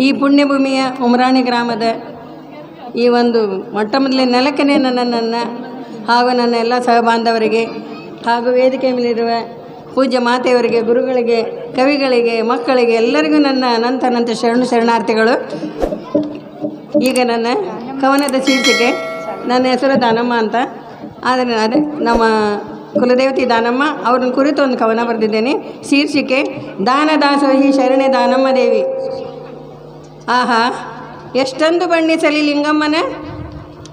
ಈ ಪುಣ್ಯಭೂಮಿಯ ಉಮರಾಣಿ ಗ್ರಾಮದ ಈ ಒಂದು ಮೊಟ್ಟ ಮೊದಲೇ ನೆಲಕ್ಕೆ ನನ್ನನ್ನು ಹಾಗೂ ನನ್ನ ಎಲ್ಲ ಸಹಬಾಂಧವರಿಗೆ ಹಾಗೂ ವೇದಿಕೆ ಮೇಲಿರುವ ಪೂಜ್ಯ ಮಾತೆಯವರಿಗೆ, ಗುರುಗಳಿಗೆ, ಕವಿಗಳಿಗೆ, ಮಕ್ಕಳಿಗೆ ಎಲ್ಲರಿಗೂ ನನ್ನ ಅನಂತ ಅನಂತ ಶರಣು ಶರಣಾರ್ಥಿಗಳು. ಈಗ ನನ್ನ ಕವನದ ಶೀರ್ಷಿಕೆ ನನ್ನ ಹೆಸರು ದಾನಮ್ಮ ಅಂತ. ಆದರೆ ಅದೇ ನಮ್ಮ ಕುಲದೇವತಿ ದಾನಮ್ಮ, ಅವ್ರನ್ನ ಕುರಿತು ಒಂದು ಕವನ ಬರೆದಿದ್ದೇನೆ. ಶೀರ್ಷಿಕೆ ದಾನ ದಾಸೋಹಿ ಶರಣೆ ದಾನಮ್ಮ ದೇವಿ. ಆಹಾ, ಎಷ್ಟೊಂದು ಬಣ್ಣಿಸಲಿ ಲಿಂಗಮ್ಮನ.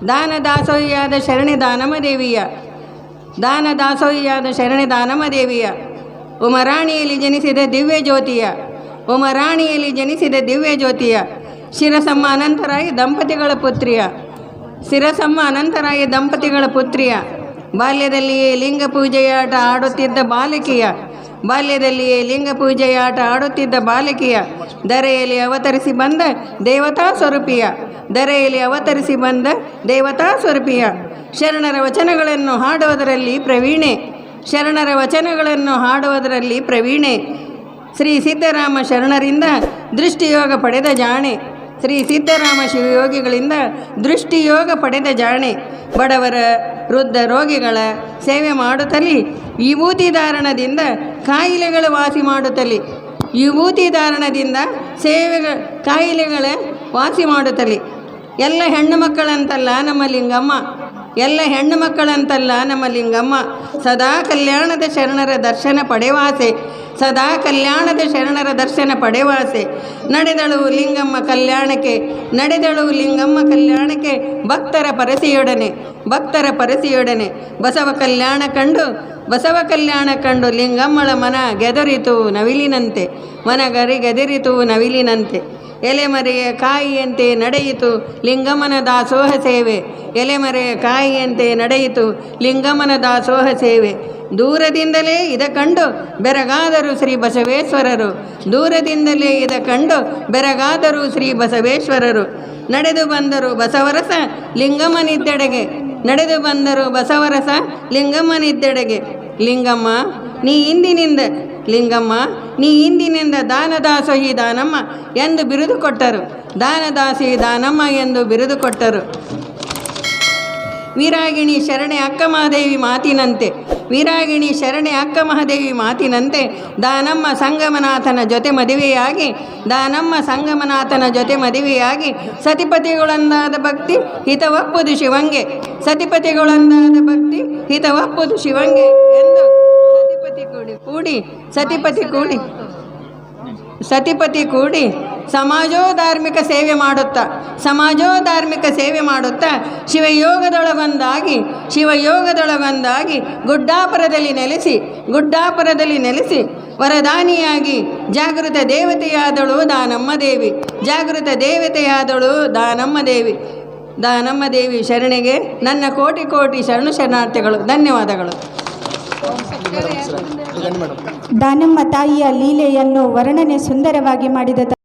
ದಾನ ದಾಸೋಹಿಯಾದ ಶರಣೆ ದಾನಮ ದೇವಿಯ ದಾನ ದಾಸೋಹಿಯಾದ ಶರಣೆ ದಾನಮ ದೇವಿಯ ಉಮರಾಣಿಯಲ್ಲಿ ಜನಿಸಿದ ದಿವ್ಯ ಜ್ಯೋತಿಯ. ಉಮರಾಣಿಯಲ್ಲಿ ಜನಿಸಿದ ದಿವ್ಯ ಜ್ಯೋತಿಯ. ಶಿರಸಮ್ಮ ಅನಂತರಾಯ ದಂಪತಿಗಳ ಪುತ್ರಿಯ. ಶಿರಸಮ್ಮ ಅನಂತರಾಯ ದಂಪತಿಗಳ ಪುತ್ರಿಯ. ಬಾಲ್ಯದಲ್ಲಿಯೇ ಲಿಂಗ ಪೂಜೆಯಾಟ ಆಡುತ್ತಿದ್ದ ಬಾಲಕಿಯ. ಬಾಲ್ಯದಲ್ಲಿಯೇ ಲಿಂಗ ಪೂಜೆಯಾಟ ಆಡುತ್ತಿದ್ದ ಬಾಲಕಿಯ ದರೆಯಲ್ಲಿ ಅವತರಿಸಿ ಬಂದ ದೇವತಾ ಸ್ವರೂಪಿಯ ದರೆಯಲ್ಲಿ ಅವತರಿಸಿ ಬಂದ ದೇವತಾ ಸ್ವರೂಪಿಯ. ಶರಣರ ವಚನಗಳನ್ನು ಹಾಡುವುದರಲ್ಲಿ ಪ್ರವೀಣೆ, ಶರಣರ ವಚನಗಳನ್ನು ಹಾಡುವುದರಲ್ಲಿ ಪ್ರವೀಣೆ. ಶ್ರೀ ಸಿದ್ದರಾಮ ಶರಣರಿಂದ ದೃಷ್ಟಿಯೋಗ ಪಡೆದ ಜಾಣೆ. ಶ್ರೀ ಸಿದ್ದರಾಮ ಶಿವಯೋಗಿಗಳಿಂದ ದೃಷ್ಟಿಯೋಗ ಪಡೆದ ಜಾಣೆ. ಬಡವರ ವೃದ್ಧ ರೋಗಿಗಳ ಸೇವೆ ಮಾಡುತ್ತಲಿ ವಿಭೂತಿ ಧಾರಣದಿಂದ ಕಾಯಿಲೆಗಳು ವಾಸಿ ಮಾಡುತ್ತಲಿ ವಿಭೂತಿ ಧಾರಣದಿಂದ ಸೇವೆಗಳ ಕಾಯಿಲೆಗಳ ವಾಸಿ ಮಾಡುತ್ತಲಿ ಎಲ್ಲ ಹೆಣ್ಣು ಮಕ್ಕಳಂತಲ್ಲ ನಮ್ಮ ಲಿಂಗಮ್ಮ. ಎಲ್ಲ ಹೆಣ್ಣು ಮಕ್ಕಳಂತಲ್ಲ ನಮ್ಮ ಲಿಂಗಮ್ಮ. ಸದಾ ಕಲ್ಯಾಣದ ಶರಣರ ದರ್ಶನ ಪಡೆವಾಸೆ. ಸದಾ ಕಲ್ಯಾಣದ ಶರಣರ ದರ್ಶನ ಪಡೆವಾಸೆ. ನಡೆದಳು ಲಿಂಗಮ್ಮ ಕಲ್ಯಾಣಕ್ಕೆ, ನಡೆದಳು ಲಿಂಗಮ್ಮ ಕಲ್ಯಾಣಕ್ಕೆ ಭಕ್ತರ ಪರಸಿಯೊಡನೆ ಭಕ್ತರ ಪರಸಿಯೊಡನೆ. ಬಸವ ಕಲ್ಯಾಣ ಕಂಡು, ಬಸವ ಕಲ್ಯಾಣ ಕಂಡು ಲಿಂಗಮ್ಮಳ ಮನ ಗೆದರಿತು ನವಿಲಿನಂತೆ, ಮನ ಗರಿ ಗೆದರಿತು ನವಿಲಿನಂತೆ. ಎಲೆಮರೆಯ ಕಾಯಿಯಂತೆ ನಡೆಯಿತು ಲಿಂಗಮ್ಮನ ದಾಸೋಹ ಸೇವೆ. ಎಲೆಮರೆಯ ಕಾಯಿಯಂತೆ ನಡೆಯಿತು ಲಿಂಗಮ್ಮನ ದಾಸೋಹ ಸೇವೆ. ದೂರದಿಂದಲೇ ಇದ ಕಂಡು ಬೆರಗಾದರು ಶ್ರೀ ಬಸವೇಶ್ವರರು. ದೂರದಿಂದಲೇ ಇದ ಕಂಡು ಬೆರಗಾದರು ಶ್ರೀ ಬಸವೇಶ್ವರರು. ನಡೆದು ಬಂದರು ಬಸವರಸ ಲಿಂಗಮ್ಮನಿದ್ದೆಡೆಗೆ. ನಡೆದು ಬಂದರು ಬಸವರಸ ಲಿಂಗಮ್ಮನಿದ್ದೆಡೆಗೆ. ಲಿಂಗಮ್ಮ, ನೀ ಇಂದಿನಿಂದ ಲಿಂಗಮ್ಮ, ನೀ ಇಂದಿನಿಂದ ದಾನದಾಸೋಹಿ ದಾನಮ್ಮ ಎಂದು ಬಿರುದು ಕೊಟ್ಟರು. ದಾನದಾಸಿ ದಾನಮ್ಮ ಎಂದು ಬಿರುದು ಕೊಟ್ಟರು. ವೀರಾಗಿಣಿ ಶರಣೆ ಅಕ್ಕಮಹಾದೇವಿ ಮಾತಿನಂತೆ. ವೀರಾಗಿಣಿ ಶರಣೆ ಅಕ್ಕ ಮಹಾದೇವಿ ಮಾತಿನಂತೆ, ದಾನಮ್ಮ ಸಂಗಮನಾಥನ ಜೊತೆ ಮದುವೆಯಾಗಿ, ದಾನಮ್ಮ ಸಂಗಮನಾಥನ ಜೊತೆ ಮದುವೆಯಾಗಿ, ಸತಿಪತಿಗಳೊಂದಾದ ಭಕ್ತಿ ಹಿತವಪ್ಪುದು ಶಿವಂಗೆ, ಸತಿಪತಿಗಳೊಂದಾದ ಭಕ್ತಿ ಹಿತವಪ್ಪುದು ಶಿವಂಗೆ ಎಂದು ಸತಿಪತಿ ಕೂಡಿ ಕೂಡಿ, ಸತಿಪತಿ ಕೂಡಿ ಸತಿಪತಿ ಕೂಡಿ ಸಮಾಜೋಧಾರ್ಮಿಕ ಸೇವೆ ಮಾಡುತ್ತಾ. ಸಮಾಜೋಧಾರ್ಮಿಕ ಸೇವೆ ಮಾಡುತ್ತಾ. ಶಿವಯೋಗದೊಳಗೊಂದಾಗಿ ಶಿವಯೋಗದೊಳಗೊಂದಾಗಿ ಗುಡ್ಡಾಪುರದಲ್ಲಿ ನೆಲೆಸಿ ಗುಡ್ಡಾಪುರದಲ್ಲಿ ನೆಲೆಸಿ ವರದಾನಿಯಾಗಿ ಜಾಗೃತ ದೇವತೆಯಾದಳು ದಾನಮ್ಮ ದೇವಿ. ಜಾಗೃತ ದೇವತೆಯಾದಳು ದಾನಮ್ಮ ದೇವಿ. ದಾನಮ್ಮ ದೇವಿ ಶರಣೆಗೆ ನನ್ನ ಕೋಟಿ ಕೋಟಿ ಶರಣು ಶರಣಾರ್ಥಿಗಳು ಧನ್ಯವಾದಗಳು. ದಾನಮ್ಮ ತಾಯಿಯ ಲೀಲೆಯನ್ನು ವರ್ಣನೆ ಸುಂದರವಾಗಿ ಮಾಡಿದ